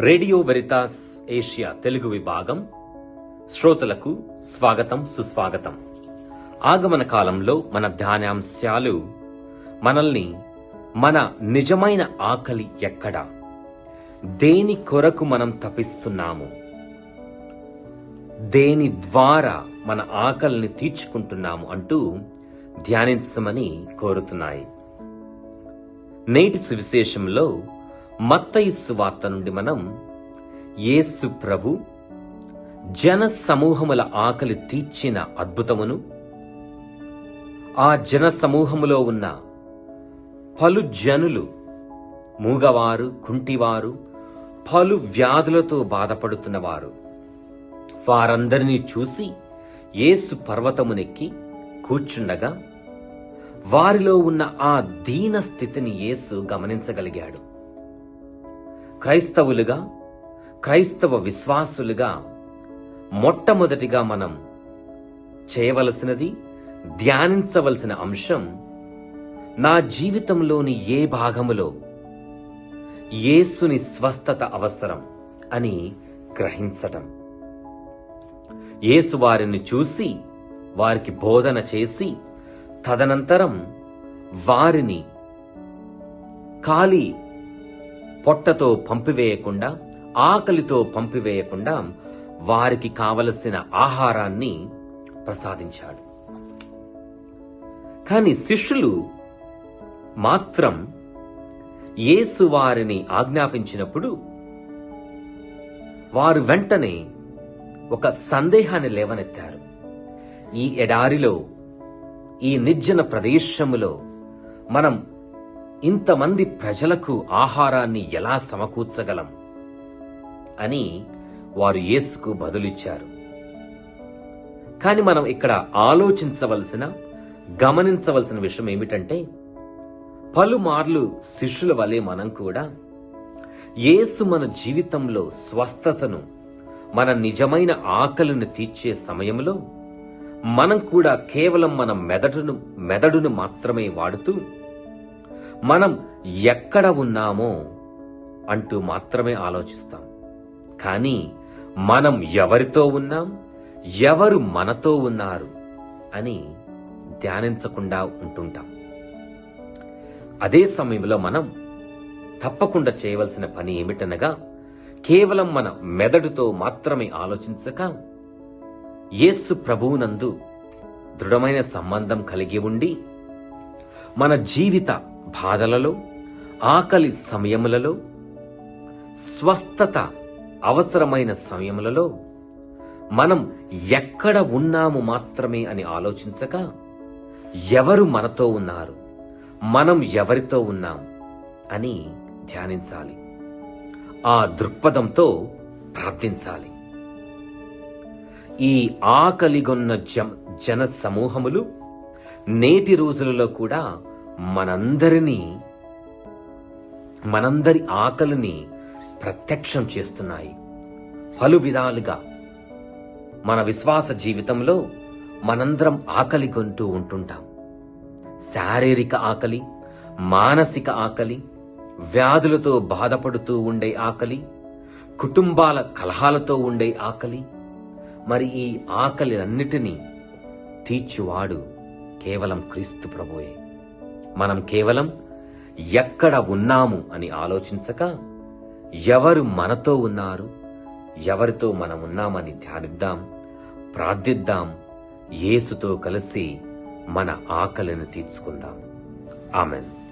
Radio Veritas Asia Telugu విభాగం. శ్రోతలకు స్వాగతం సుస్వాగతం. ఆగమన కాలంలో మన ధ్యానాంశాలు మనల్ని మన నిజమైన ఆకలి ఎక్కడ? దేని కొరకు మనం తపిస్తున్నాము? దేని ద్వారా మన ఆకలిని తీర్చుకుంటున్నాము అంటూ ధ్యానించమని కోరుతున్నాయి. నేటి సువిశేషంలో మత్తయి వార్త నుండి మనం యేసు ప్రభు జన సమూహముల ఆకలి తీర్చిన అద్భుతమును ఆ జన సమూహములో ఉన్న పలు జనులు మూగవారు కుంటివారు పలు వ్యాధులతో బాధపడుతున్నవారు వారందరినీ చూసి యేసు పర్వతమునెక్కి కూర్చుండగా వారిలో ఉన్న ఆ దీన స్థితిని యేసు గమనించగలిగాడు. క్రైస్తవులుగా క్రైస్తవ విశ్వాసులుగా మొట్టమొదటిగా మనం చేయవలసినది ధ్యానించవలసిన అంశం నా జీవితంలోని ఏ భాగములో యేసుని స్వస్థత అవసరం అని గ్రహించటం. యేసు వారిని చూసి వారికి బోధన చేసి తదనంతరం వారిని ఖాళీ పొట్టతో పంపివేయకుండా ఆకలితో పంపివేయకుండా వారికి కావలసిన ఆహారాన్ని ప్రసాదించాడు. కాని శిష్యులు మాత్రం యేసు వారిని ఆజ్ఞాపించినప్పుడు వారు వెంటనే ఒక సందేహాన్ని లేవనెత్తారు. ఈ ఎడారిలో ఈ నిర్జన ప్రదేశములో మనం ఇంతమంది ప్రజలకు ఆహారాన్ని ఎలా సమకూర్చగలం? అని వారు యేసుకు బదులిచ్చారు. కాని మనం ఇక్కడ ఆలోచించవలసిన గమనించవలసిన విషయం ఏమిటంటే పలుమార్లు శిష్యుల వలె మనం కూడా యేసు మన జీవితంలో స్వస్థతను మన నిజమైన ఆకలిని తీర్చే సమయంలో మనం కూడా కేవలం మన మెదడును మెదడును మాత్రమే వాడుతూ మనం ఎక్కడ ఉన్నామో అంటూ మాత్రమే ఆలోచిస్తాం. కానీ మనం ఎవరితో ఉన్నాం? ఎవరు మనతో ఉన్నారు? అని ధ్యానించకుండా ఉంటుంటాం. అదే సమయంలో మనం తప్పకుండా చేయవలసిన పని ఏమిటనగా కేవలం మన మెదడుతో మాత్రమే ఆలోచించక యేసు ప్రభువునందు దృఢమైన సంబంధం కలిగి ఉండి మన జీవిత బాధలలో ఆకలి సమయములలో స్వస్థత అవసరమైన సమయములలో మనం ఎక్కడ ఉన్నాము మాత్రమే అని ఆలోచించక ఎవరు మనతో ఉన్నారు మనం ఎవరితో ఉన్నాం అని ధ్యానించాలి. ఆ దృక్పథంతో ప్రార్థించాలి. ఈ ఆకలిగొన్న జం- జన సమూహములు నేటి రోజులలో కూడా మనందరినీ మనందరి ఆకలిని ప్రత్యక్షం చేస్తున్నాయి. పలు విధాలుగా మన విశ్వాస జీవితంలో మనందరం ఆకలి కొంటూ ఉంటుంటాం. శారీరక ఆకలి మానసిక ఆకలి వ్యాధులతో బాధపడుతూ ఉండే ఆకలి కుటుంబాల కలహాలతో ఉండే ఆకలి మరి ఈ ఆకలి అన్నిటినీ తీర్చువాడు కేవలం క్రీస్తు ప్రభుయే మనం కేవలం ఎక్కడ ఉన్నాము అని ఆలోచించక ఎవరు మనతో ఉన్నారు ఎవరితో మనం ఉన్నామని ధ్యానిద్దాం ప్రార్థిద్దాం యేసుతో కలిసి మన ఆకలిని తీర్చుకుందాం. ఆమెన్.